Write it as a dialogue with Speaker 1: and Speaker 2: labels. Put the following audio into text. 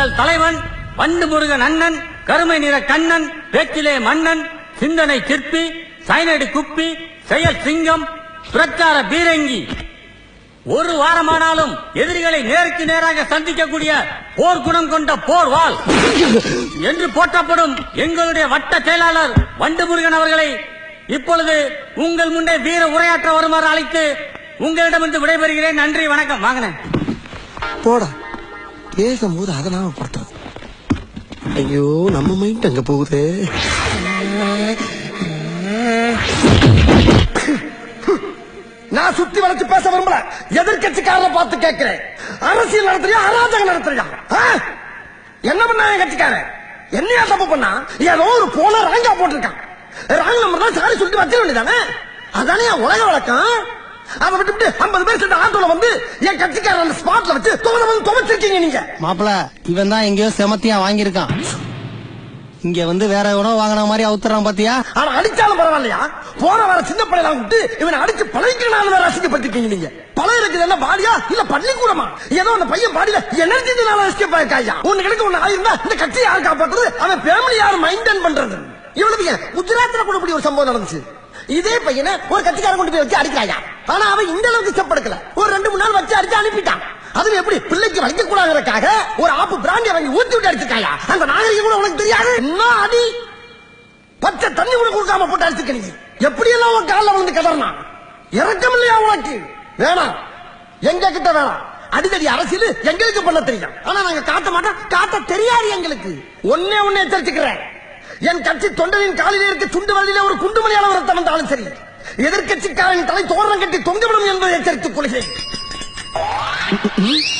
Speaker 1: எங்கள் தலைவன் வண்டு முருகன் அண்ணன் கருமை நிற கண்ணன் பேச்சிலே மன்னன் சிந்தனை சிற்பி சைனடி குப்பி செயல் சிங்கம் பிரச்சார பீரங்கி. ஒரு வாரமானாலும் எதிரிகளை நேருக்கு நேராக சந்திக்கக்கூடிய போர் குணம் கொண்ட போர் வால் என்று போற்றப்படும் எங்களுடைய வட்ட செயலாளர் வண்டு முருகன் அவர்களை இப்பொழுது உங்கள் முன்னே வீர உரையாற்ற வருமாறு அழைத்து உங்களிடமிருந்து விடைபெறுகிறேன். நன்றி வணக்கம். வாங்கினேன்.
Speaker 2: போட. பேசும்போது அதை நாம படுத்துறது ஐயோ நம்ம மைண்ட் அங்க போகுதே? நான் சுத்தி வளைச்சு பேச விரும்பல. எதிர்கட்சிக்காரரை பார்த்து கேட்கிறேன். அரசியல் நடத்துறியா அராஜகம் நடத்துறியா? ஆ? என்ன பண்ணா என் கட்சிக்காரன்? என்னையா தப்பு பண்ணா? ஏதோ ஒரு போன ராங்கா போட்டிருக்கான். ராங் நம்பர் தான் சாரி சொல்லிட்டு வச்சிட வேண்டியதானே? அதானே உலக வழக்கம்? அதை விட்டுவிட்டு ஐம்பது பேர் சேர்ந்த ஆட்டோல வந்து என் கட்சிக்காரன் அந்த ஸ்பாட்ல வச்சு துவன வந்து துவச்சிருக்கீங்க நீங்க.
Speaker 3: மாப்பிள இவன் தான் எங்கேயோ செமத்தியா வாங்கியிருக்கான். இங்க வந்து வேற எவனோ வாங்கின மாதிரி அவுத்துறான் பாத்தியா?
Speaker 2: ஆனா அடிச்சாலும் பரவாயில்லையா? போன வார சின்ன பிள்ளைலாம் விட்டு இவனை அடிச்சு பழகிக்கணும் வேற அசிங்கப்பட்டிருக்கீங்க நீங்க. பழம் இருக்குது என்ன பாடியா இல்ல பள்ளிக்கூடமா? ஏதோ அந்த பையன் பாடியில எனர்ஜினால எஸ்கேப் ஆயிருக்காயா? ஒண்ணு கிடைக்க ஒண்ணு ஆயிருந்தா இந்த கட்சி யார் காப்பாத்துறது? அவன் ஃபேமிலி யார் மெயின்டைன் பண்றது? இவ்வளவு குஜராத்ல கூட ஒரு சம்பவம் நடந்துச்சு. இதே பையனை ஒரு கட்சிக்காரன் கொண்டு போய் வச்சு அடிக்கிறாயா? ஆனா அவன் இந்த அளவுக்கு செப்படுக்கல ஒரு ரெண்டு மூணு நாள் வச்சு அடிச்சு அனுப்பிட்டான். அதுவும் எப்படி பிள்ளைக்கு வைக்க கூடாதுக்காக ஒரு ஆப்பு பிராண்டி வாங்கி ஊத்தி விட்டு அடிச்சிருக்காயா? அந்த நாகரிகம் கூட உனக்கு தெரியாது? என்ன அடி? பச்சை தண்ணி கூட கொடுக்காம போட்டு அடிச்சுக்க நீ. எப்படி எல்லாம் உன் காலில் விழுந்து கதறனா இறக்கம் இல்லையா உனக்கு? வேணாம். எங்க கிட்ட வேணாம். அடிதடி அரசியல் எங்களுக்கு பண்ண தெரியும். ஆனா நாங்க காட்ட மாட்டோம். காட்ட தெரியாது எங்களுக்கு. ஒன்னே ஒண்ணு எச்சரிச்சுக்கிறேன். என் கட்சி தொண்டனின் காலிலே இருக்க சுண்டு வழியில ஒரு குண்டுமணி அளவு ரத்தம் வந்தாலும் சரி. எதிர்கட்சிக்காரன் தலை தோரணம் கட்டி தொங்கிவிடும் என்பதை எச்சரித்துக் கொள்கிறேன்.